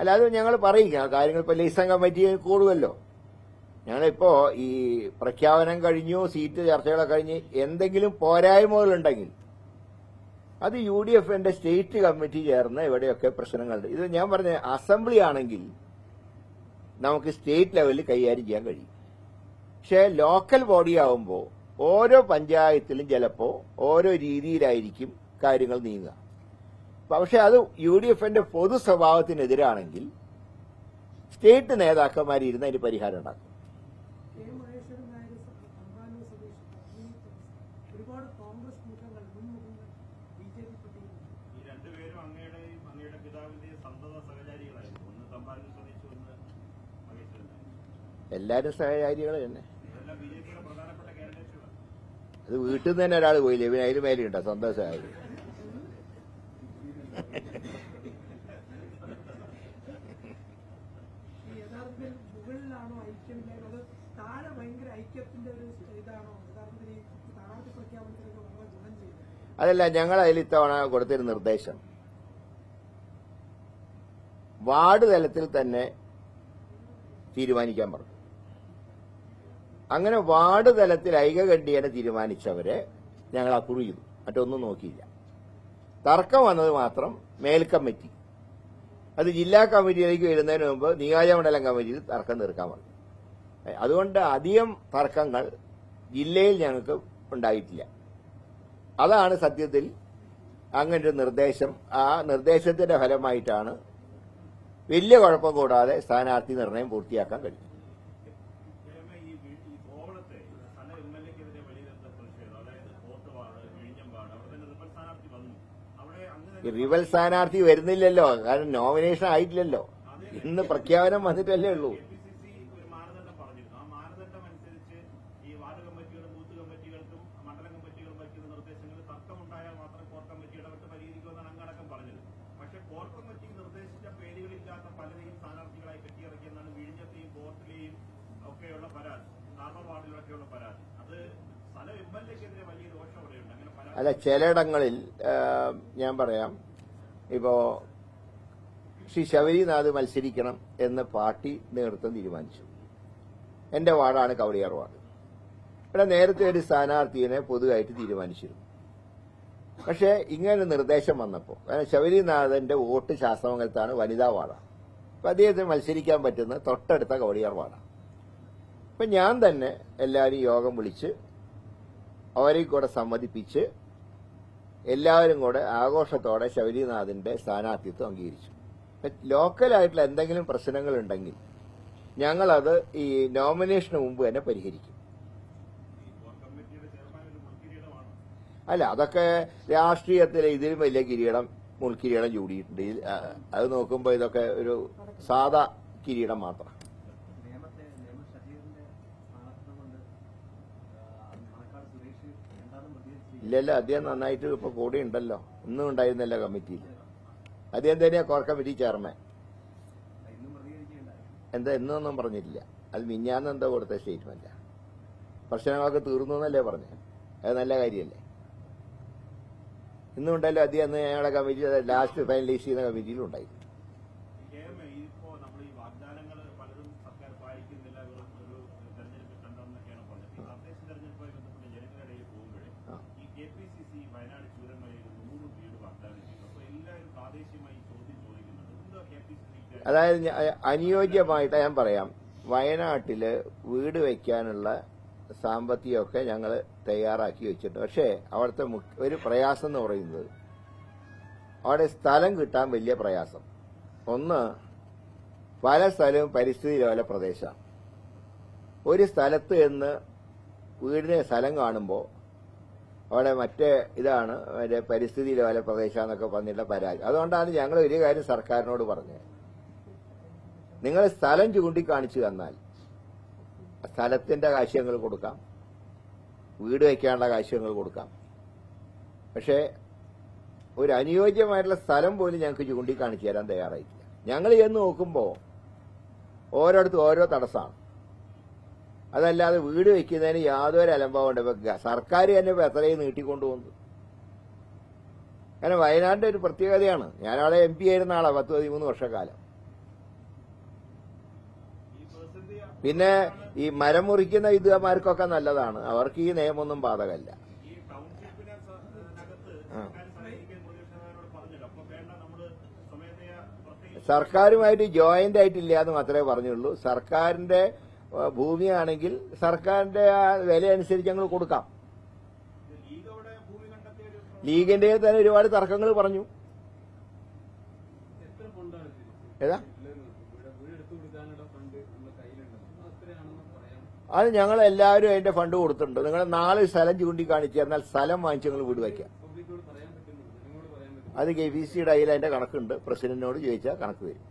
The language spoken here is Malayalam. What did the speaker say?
അല്ലാതെ ഞങ്ങൾ പറയില്ല. കാര്യങ്ങൾ ഇപ്പൊ ലൈസൺ കമ്മിറ്റി കൂടുമല്ലോ ഞങ്ങളിപ്പോ ഈ പ്രഖ്യാപനം കഴിഞ്ഞു സീറ്റ് ചർച്ചകളൊക്കെ കഴിഞ്ഞ് എന്തെങ്കിലും പോരായ്മകളുണ്ടെങ്കിൽ അത് യു ഡി എഫിന്റെ സ്റ്റേറ്റ് കമ്മിറ്റി ചേർന്ന് ഇവിടെയൊക്കെ പ്രശ്നങ്ങളുണ്ട്. ഇത് ഞാൻ പറഞ്ഞ അസംബ്ലി ആണെങ്കിൽ നമുക്ക് സ്റ്റേറ്റ് ലെവലിൽ കൈകാര്യം ചെയ്യാൻ കഴിയും. പക്ഷേ ലോക്കൽ ബോഡി ആവുമ്പോൾ ഓരോ പഞ്ചായത്തിലും ചിലപ്പോൾ ഓരോ രീതിയിലായിരിക്കും കാര്യങ്ങൾ നീങ്ങുക. പക്ഷെ അത് യു ഡി എഫിന്റെ പൊതു സ്വഭാവത്തിനെതിരാണെങ്കിൽ സ്റ്റേറ്റ് നേതാക്കന്മാർ ഇരുന്ന് അതിന് പരിഹാരം ഉണ്ടാക്കും എല്ലാരും സഹചാരികൾ തന്നെ. അത് വീട്ടിൽ നിന്ന് തന്നെ ഒരാൾ പോയില്ലേ? പിന്നെ അതിൽ മേലെയുണ്ടോ സ്വന്തം സഹായം ഈ ഐക്യത്തിന്റെ ഒരു അതല്ല ഞങ്ങൾ അതിൽ ഇത്തവണ കൊടുത്തൊരു നിർദ്ദേശം. വാർഡ് തലത്തിൽ തന്നെ തീരുമാനിക്കാൻ പറഞ്ഞു. അങ്ങനെ വാർഡ് തലത്തിൽ ഐകകണ്ഠിയനെ തീരുമാനിച്ചവരെ ഞങ്ങൾ അപ്രൂവ് ചെയ്തു. മറ്റൊന്നും നോക്കിയില്ല. തർക്കം വന്നത് മാത്രം മേൽ കമ്മിറ്റി. അത് ജില്ലാ കമ്മിറ്റിയിലേക്ക് വരുന്നതിന് മുമ്പ് നിയോജകമണ്ഡലം കമ്മിറ്റിയിൽ തർക്കം തീർക്കാൻ പറഞ്ഞു. അതുകൊണ്ട് അധികം തർക്കങ്ങൾ ജില്ലയിൽ ഞങ്ങൾക്ക് ഉണ്ടായിട്ടില്ല. അതാണ് സത്യത്തിൽ അങ്ങനെ ഒരു നിർദ്ദേശം. ആ നിർദ്ദേശത്തിന്റെ ഫലമായിട്ടാണ് വലിയ കുഴപ്പം കൂടാതെ സ്ഥാനാർത്ഥി നിർണയം പൂർത്തിയാക്കാൻ കഴിയും കേരള ഈ വി- ഈ കോവളത്തെ സ്ഥല എം എൽ എക്കെതിരെ വലിയ തരത്തിലുള്ള പ്രതിഷേധം അതായത് പോത്തുപാട് വിഴിഞ്ഞമ്പാട് അവിടെ തന്നെ റിപ്പൽ സ്ഥാനാർത്ഥി വന്നു അവിടെ അങ്ങ് ഈ റിവൽ സ്ഥാനാർത്ഥി വരുന്നില്ലല്ലോ. കാരണം നോമിനേഷൻ ആയിട്ടില്ലല്ലോ. ഇന്ന് പ്രഖ്യാപനം വന്നിട്ടല്ലേ ഉള്ളൂ കെ പി സി സി ഒരു മാനദണ്ഡം പറഞ്ഞിരുന്നു ആ മാനദണ്ഡം അനുസരിച്ച് ഈ വാർഡ് കമ്മിറ്റികളും ബൂത്ത് കമ്മിറ്റികൾക്കും മണ്ഡലം കമ്മിറ്റികളും വയ്ക്കുന്ന നിർദ്ദേശങ്ങളിൽ തർക്കമുണ്ടായാൽ മാത്രം കോർ കമ്മിറ്റി ഇടപെട്ട് പരിഹരിക്കുമെന്നാണ് അങ്ങടക്കം പറഞ്ഞത് പക്ഷേ കോർ കമ്മിറ്റി നിർദ്ദേശിച്ച പേരുകളില്ലാത്ത പലരെയും സ്ഥാനാർത്ഥികളായി പറ്റിയിറക്കിയെന്നാണ് വിഴിഞ്ഞത്തെയും പോർട്ടിലെയും ഒക്കെയുള്ള പരാതി നാർമൽ വാർഡിലൊക്കെയുള്ള പരാതി അത് സ്ഥലം എം എൽ എക്കെതിരെ വലിയ ദോഷം അവിടെയുണ്ട് അങ്ങനെ പരാതി അല്ല ചിലയിടങ്ങളിൽ ഞാൻ പറയാം. ഇപ്പോ ശ്രീ ശബരിനാഥ് മത്സരിക്കണം എന്ന് പാർട്ടി നേതൃത്വം തീരുമാനിച്ചു. എന്റെ വാർഡാണ് കവടിയാർ വാർഡ്. ഇവിടെ നേരത്തെ ഒരു സ്ഥാനാർത്ഥിയെ പൊതുവായിട്ട് തീരുമാനിച്ചിരുന്നു. പക്ഷേ ഇങ്ങനെ നിർദ്ദേശം വന്നപ്പോൾ ശബരിനാഥന്റെ വോട്ട് ശാസ്ത്രമംഗലത്താണ് വനിതാ വാർഡാണ് അപ്പൊ അദ്ദേഹത്തിന് മത്സരിക്കാൻ പറ്റുന്ന തൊട്ടടുത്ത കവടിയാർ വാർഡാണ് അപ്പൊ ഞാൻ തന്നെ എല്ലാവരും യോഗം വിളിച്ച് അവരെയും കൂടെ സമ്മതിപ്പിച്ച് എല്ലാവരും കൂടെ ആഘോഷത്തോടെ ശബരിനാഥിന്റെ സ്ഥാനാർത്ഥിത്വം അംഗീകരിച്ചു. ലോക്കലായിട്ടുള്ള എന്തെങ്കിലും പ്രശ്നങ്ങൾ ഉണ്ടെങ്കിൽ ഞങ്ങളത് ഈ നോമിനേഷന് മുമ്പ് തന്നെ പരിഹരിക്കും. അല്ല അതൊക്കെ രാഷ്ട്രീയത്തിലെ ഇതിലും വലിയ കിരീടം മുൾക്കിരീടം ചൂടിയിട്ടുണ്ട്. അത് നോക്കുമ്പോൾ ഇതൊക്കെ ഒരു സാധാ കിരീടം മാത്രം. ഇല്ലല്ലോ അദ്ദേഹം നന്നായിട്ട് ഇപ്പൊ കൂടെ ഉണ്ടല്ലോ ഒന്നും ഉണ്ടായിരുന്നല്ലോ കമ്മിറ്റിയിൽ. അദ്ദേഹം തന്നെയാ കോർ കമ്മിറ്റി ചെയർമാൻ എന്താ എന്നൊന്നും പറഞ്ഞില്ല അത് മിഞ്ഞാന്ന് എന്താ കൊടുത്ത സ്റ്റേറ്റ്മെന്റ് പ്രശ്നങ്ങളൊക്കെ തീർന്നു എന്നല്ലേ പറഞ്ഞു. അത് നല്ല കാര്യമല്ലേ ഇന്നും ഉണ്ടല്ലോ അദ്ദേഹം ഞങ്ങളുടെ കമ്മിറ്റി ലാസ്റ്റ് ഫൈനലൈസ് ചെയ്യുന്ന കമ്മിറ്റിയിലും കേമ ഇപ്പോ നമ്മൾ ഈ വാഗ്ദാനങ്ങൾ പലതും സർക്കാർ പാലിക്കുന്നില്ല വെറും ഒരു തെരഞ്ഞെടുപ്പ് കണ്ടെന്നൊക്കെയാണ് പറഞ്ഞത് ഈ തദ്ദേശ തെരഞ്ഞെടുപ്പുമായി ബന്ധപ്പെട്ട് ജനങ്ങളിടയിൽ പോകുമ്പോഴേ ആ. ഈ K P C C Wayanad ചൂരന്മലയിൽ നൂറ് വീട് വാഗ്ദാനം ചെയ്തു അപ്പൊ എല്ലാവരും പ്രാദേശികമായി ഈ ചോദ്യം ചോദിക്കുന്നുണ്ട് എന്താ കെ പി സി സി അതായത് അനുയോജ്യമായിട്ട് ഞാൻ പറയാം. വയനാട്ടിൽ വീട് വെക്കാനുള്ള സാമ്പത്തികമൊക്കെ ഞങ്ങൾ തയ്യാറാക്കി വെച്ചിട്ടുണ്ട്. പക്ഷേ അവിടുത്തെ ഒരു പ്രയാസം എന്ന് പറയുന്നത് അവിടെ സ്ഥലം കിട്ടാൻ വലിയ പ്രയാസം. ഒന്ന് പല സ്ഥലവും പരിസ്ഥിതി ലോല പ്രദേശമാണ് ഒരു സ്ഥലത്ത് എന്ന് വീടിന് സ്ഥലം കാണുമ്പോൾ അവിടെ മറ്റേ ഇതാണ് പരിസ്ഥിതി ലോല പ്രദേശം പറഞ്ഞിട്ടുള്ള പരാതി. അതുകൊണ്ടാണ് ഞങ്ങൾ ഒരു കാര്യം സർക്കാരിനോട് പറഞ്ഞത്. നിങ്ങൾ സ്ഥലം ചൂണ്ടിക്കാണിച്ചു തന്നാൽ സ്ഥലത്തിന്റെ കാശ്യങ്ങൾ കൊടുക്കാം. വീട് വയ്ക്കാനുള്ള കാശ്യങ്ങൾ കൊടുക്കാം. പക്ഷേ ഒരു അനുയോജ്യമായിട്ടുള്ള സ്ഥലം പോലും ഞങ്ങൾക്ക് ചൂണ്ടിക്കാണിച്ചു തരാൻ തയ്യാറായിട്ടില്ല. ഞങ്ങൾ ചെന്ന് നോക്കുമ്പോൾ ഓരോടത്തും ഓരോ തടസ്സമാണ് അതല്ലാതെ വീട് വയ്ക്കുന്നതിന് യാതൊരു അലംഭാവമുണ്ട് ഇപ്പൊ സർക്കാർ തന്നെ ഇപ്പം എത്രയും നീട്ടിക്കൊണ്ടുപോകുന്നത് കാരണം വയനാടിന്റെ ഒരു പ്രത്യേകതയാണ്. ഞാനവിടെ എം പി ആയിരുന്ന ആളാണ് പത്ത് പതിമൂന്ന് വർഷക്കാലം. പിന്നെ ഈ മരം മുറിക്കുന്ന ഇതുമാർക്കൊക്കെ നല്ലതാണ്. അവർക്ക് ഈ നിയമമൊന്നും ബാധകമല്ല. പ്രത്യേകിച്ച് സർക്കാരുമായിട്ട് ജോയിന്റ് ആയിട്ടില്ല എന്ന് മാത്രമേ പറഞ്ഞുള്ളൂ. സർക്കാരിന്റെ ഭൂമിയാണെങ്കിൽ സർക്കാരിന്റെ ആ വില അനുസരിച്ച് ഞങ്ങൾ കൊടുക്കാം. ലീഗിന്റെ തന്നെ ഒരുപാട് തർക്കങ്ങൾ പറഞ്ഞു. ഏതാ? അത് ഞങ്ങൾ എല്ലാവരും അതിന്റെ ഫണ്ട് കൊടുത്തിട്ടുണ്ട്. നിങ്ങൾ നാല് സ്ഥലം ചൂണ്ടിക്കാണിച്ചു തന്നാൽ സ്ഥലം വാങ്ങിച്ച് ഞങ്ങൾ വീട് വയ്ക്കാം. അത് കെ പി സിയുടെ അതിൽ അതിന്റെ കണക്കുണ്ട്. പ്രസിഡന്റിനോട് ചോദിച്ചാൽ കണക്ക് വരും